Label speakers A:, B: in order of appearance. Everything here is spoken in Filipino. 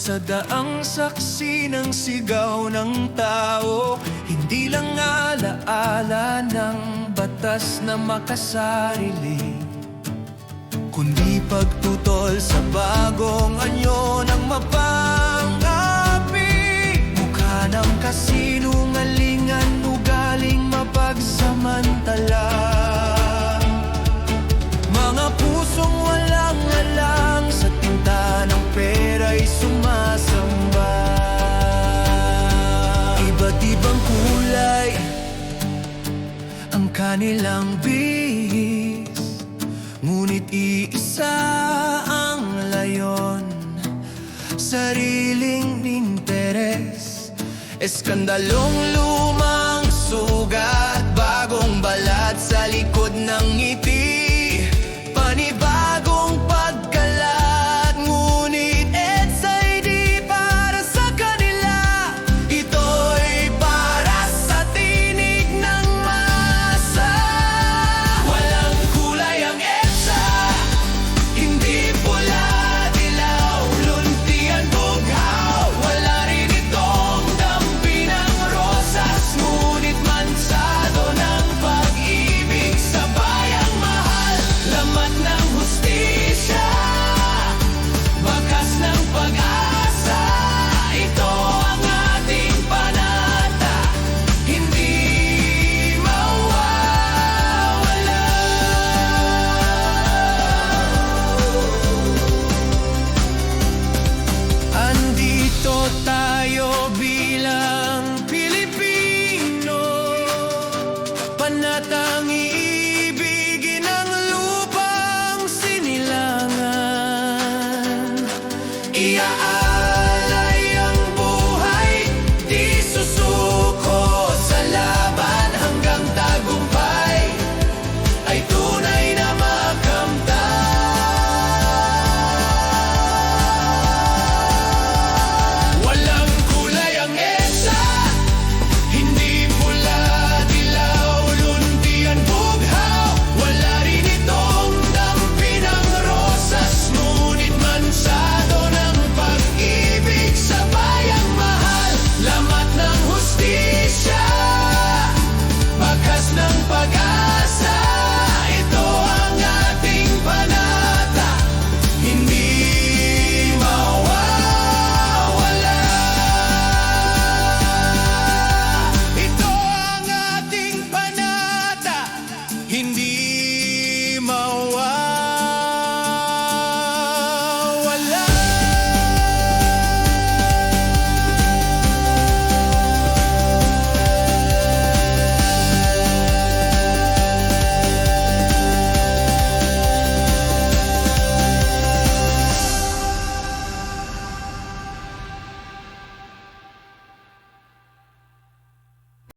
A: Sa daang saksi ng sigaw ng tao Hindi lang alaala ng batas na makasarili Kundi pagtutol sa bagong anyo ng mapangapi kanilang bihis. Ngunit iisa ang layon. Sariling interes Eskandalong lumang sugat Bagong balat sa likod ng ngiti